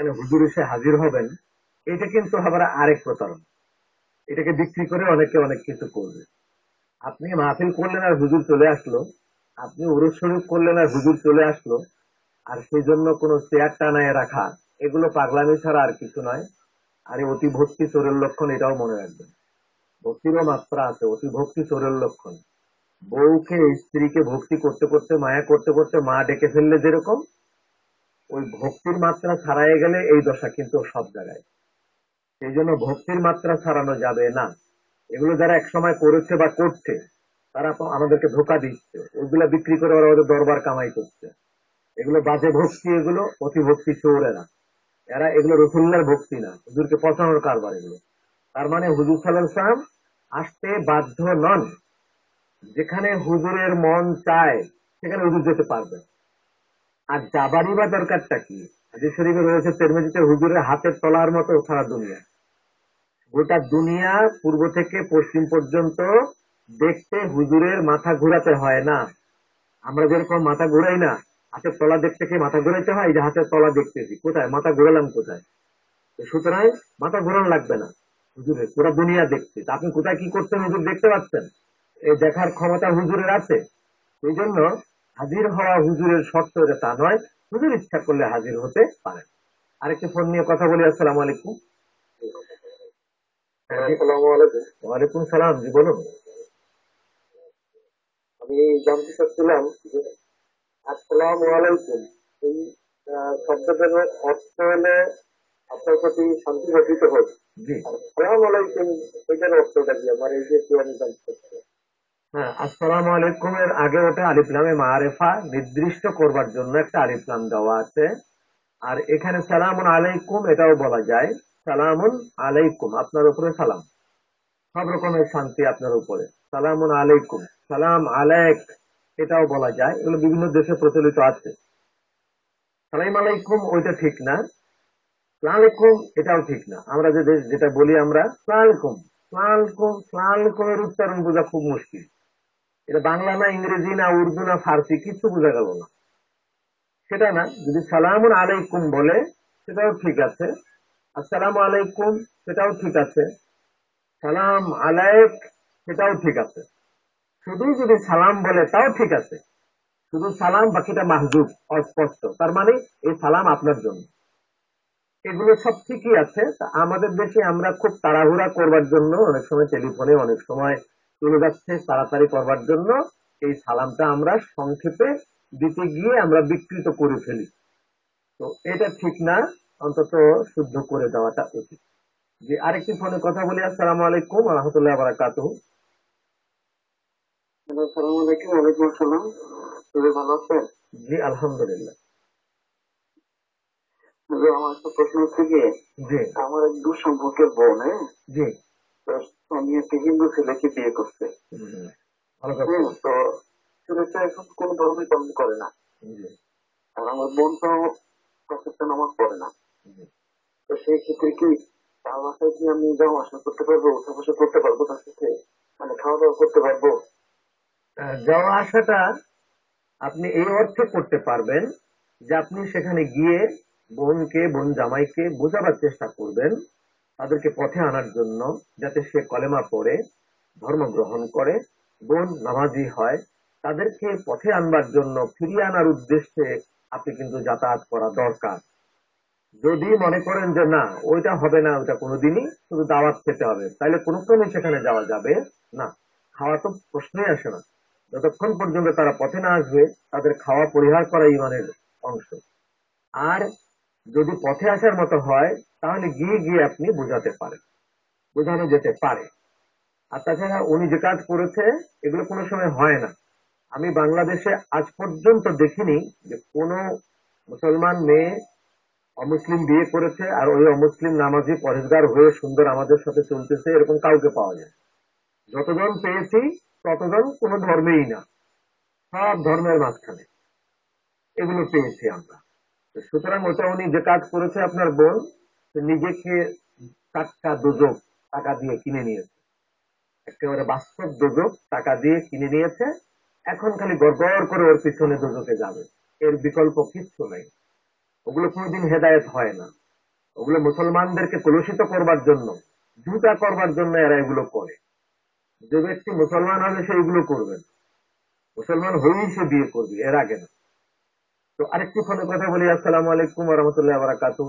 এখানে হুজুর এসে হাজির হবেন, এটা কিন্তু আবার আরেক প্রতারণ। এটাকে বিক্রি করে অনেকে অনেক কিছু করবে। আপনি মাহফিল করলেন আর হুজুর চলে আসলো, আপনি উরুস শরীফ করলেন আর হুজুর চলে আসলো, আর সেই জন্য কোনো চেয়ার টানায় রাখা, এগুলো পাগলামি ছাড়া আর কিছু নয়। আর অতি ভক্তি চোরের লক্ষণ, এটাও মনে রাখবেন। ভক্তিরও মাত্রা আছে, অতি ভক্তি চোরের লক্ষণ। বউকে, স্ত্রীকে ভক্তি করতে করতে, মায়া করতে করতে মা ডেকে ফেললে যেরকম ওই ভক্তির মাত্রা ছাড়াই গেলে এই দশা কিন্তু সব জায়গায়। সেই জন্য ভক্তির মাত্রা ছাড়ানো যাবে না। এগুলো যারা একসময় করেছে বা করছে, তারা আমাদেরকে ধোকা দিচ্ছে। ওইগুলা বিক্রি করে ওরা ওদের দরবার কামাই করছে। এগুলো বাজে ভক্তি, এগুলো অতি ভক্তি চোরেরা। এরা এগুলো রসুল্লার ভক্তি না। হুজুরকে পচানোর কারবার এগুলো। তার মানে হুজুর সাল্লাম আসতে বাধ্য নন। যেখানে হুজুরের মন চায়, সেখানে হুজুর যেতে পারবে আর যাবারই বা দরকারটা কি? হাদিস শরীফে রয়েছে তেরমেজিতে হুজুরের হাতের তলার মতো সারা দুনিয়া। গোটা দুনিয়া পূর্ব থেকে পশ্চিম পর্যন্ত দেখতে হুজুরের মাথা ঘুরাতে হয় না। আমরা যেরকম মাথা ঘুরাই না, হাতের তলা দেখতে কি মাথা ঘুরাইতে হয়? যে হাতের তলা দেখতেছি, কোথায়? মাথা ঘুরালাম কোথায়? সুতরাং মাথা ঘুরানো লাগবে না হুজুরের, পুরো দুনিয়া দেখছে আপনি কোথায় কি করছেন হুজুর, দেখতে পাচ্ছেন? এই দেখার ক্ষমতা হুজুরের আছে। সেই জন্য হাজির হওয়া হুজুরের শর্ত এটা তা নয়। হুজুর ইচ্ছা করলে হাজির হতে পারেন। আরেকটি ফোন নিয়ে কথা বলি আসসালামু আলাইকুম। হ্যাঁ, আলাইকুম। ওয়ালাইকুম সালাম জি বলুন। আমি জানতে চাচ্ছিলাম যে আসসালামু আলাইকুম এই শব্দটার অর্থ হলে আপনার প্রতি শান্তি হোক জি। আসসালামু আলাইকুম এটার অর্থটা কি? আমার এই যে আমি জানতে চাচ্ছি। হ্যাঁ আসসালামু আলাইকুম। এর আগে ওটা আলিফলামে মারেফা, নির্দিষ্ট করবার জন্য একটা আলিফলাম দেওয়া আছে। আর এখানে সালামুন আলাইকুম, এটাও বলা যায়। সালামুন আলাইকুম, আপনার উপরে সালাম। সব রকমের শান্তি আপনার উপরে। সালামুন আলাইকুম, সালাম আলাইক, এটাও বলা যায়। এগুলো বিভিন্ন দেশে প্রচলিত আছে। সালাম আলাইকুম, ওইটা ঠিক না। সালামালাইকুম এটাও ঠিক না। আমরা যে যেটা বলি আমরা সালামালাইকুম সালামালাইকুম সালামালাইকুমের উচ্চারণ বোঝা খুব মুশকিল। এটা বাংলা না ইংরেজি না উর্দু না ফার্সি কিছু বোঝা গেল না। সেটা না, যদি সালামুন আলাইকুম বলে, সেটাও ঠিক আছে। আসসালামু আলাইকুম, সেটাও ঠিক আছে। সালাম আলাইক, সেটাও ঠিক আছে। শুধু যদি সালাম বলে, তাও ঠিক আছে। শুধু সালাম, বাকিটা মাহজুব, অস্পষ্ট। তার মানে এই সালাম আপনার জন্য। এগুলো সব ঠিকই আছে। আমাদের দেশে আমরা খুব তাড়াহুড়া করবার জন্য অনেক সময় টেলিফোনে অনেক সময় চলে যাচ্ছে তাড়াতাড়ি করবার জন্য। এই সালামটা আমরা সংক্ষেপে দিতে গিয়ে আমরা বিকৃত করে ফেলি। তো এটা ঠিক না অন্তত শুদ্ধ করে দেওয়াটা উচিত। যে আরেকটি ফোনে কথা বলি আসসালামু আলাইকুম রহমতুল্লাহ বারাকাতুহ। আসসালামু আলাইকুম ওয়ালাইকুম আসসালাম। তুমি ভালো আছেন? জি আলহামদুলিল্লাহ। যে আমার একটা প্রশ্ন হচ্ছে আমার এক সম্পর্কের বোন হ্যাঁ? জি। আমি হিন্দু ছেলেকে বিয়ে করছে। তো ছেলেটা এখন কোন ধর্মই পালন করে না। আর আমার বোন তো প্রত্যেকটা নামাজ পড়ে না তো সেই ক্ষেত্রে কি তার বাসায় কি আমি যাওয়া আসা করতে পারব উঠা বসা করতে পারব তার সাথে? মানে খাওয়া দাওয়া করতে পারব? আহ, যাওয়া আসাটা আপনি এই অর্থে করতে পারবেন যে আপনি সেখানে গিয়ে বোনকে বোন জামাইকে বোঝাবার চেষ্টা করবেন। তাদেরকে পথে আনার জন্য যাতে সে কলেমা পড়ে, ধর্ম গ্রহণ করে, বোন নামাজি হয়, তাদেরকে পথে আনবার জন্য ফিরিয়ে আনার উদ্দেশ্যে আপনি কিন্তু যাতায়াত করা দরকার। যদি মনে করেন যে না, ওইটা হবে না, ওইটা কোনোদিনই শুধু দাওয়াত খেতে হবে তাহলে কোনো ক্রমে সেখানে যাওয়া যাবে না। খাওয়া তো প্রশ্নই আসে না। যতক্ষণ পর্যন্ত তারা পথে না আসবে, তাদের খাওয়া পরিহার করা ইমানের অংশ। আর যদি পথে আসার মতো হয়, তাহলে গিয়ে গিয়ে আপনি বোঝাতে পারেন। বোঝানো যেতে পারে। আর তাছাড়া উনি যে কাজ করেছে, এগুলো কোনো সময় হয় না। আমি বাংলাদেশে আজ পর্যন্ত দেখিনি যে কোনো মুসলমান মেয়ে অমুসলিম বিয়ে করেছে আর ওই অমুসলিম নামাজি পরেশগার হয়ে সুন্দর আমাদের সাথে চলতেছে, এরকম কাউকে পাওয়া যায় যতজন পেয়েছি, ততজন কোনো ধর্মেই না। সব ধর্মের মাঝখানে। এগুলো পেয়েছি আমরা। সুতরাং ওটা উনি যে কাজ করেছে আপনার বোন নিজেকে টাটকা দুযোগ টাকা দিয়ে কিনে নিয়েছে। একেবারে বাস্তব দুযোগ টাকা দিয়ে কিনে নিয়েছে। এখন খালি গড়গড় করে ওর পিছনে দুযোগে যাবে। এর বিকল্প কিচ্ছু নেই। ওগুলো কোনোদিন হেদায়েত হয় না। ওগুলো মুসলমানদেরকে কলুষিত করবার জন্য জুতা করবার জন্য এরা এগুলো করে। যে ব্যক্তি মুসলমান হবে সে এগুলো করবে না। মুসলমান হয়েই সে বিয়ে করবে, এর আগে না। তো আরেকটি ফোনে কথা বলি আসসালামু আলাইকুম রহমতুল্লাহ বারাকাতু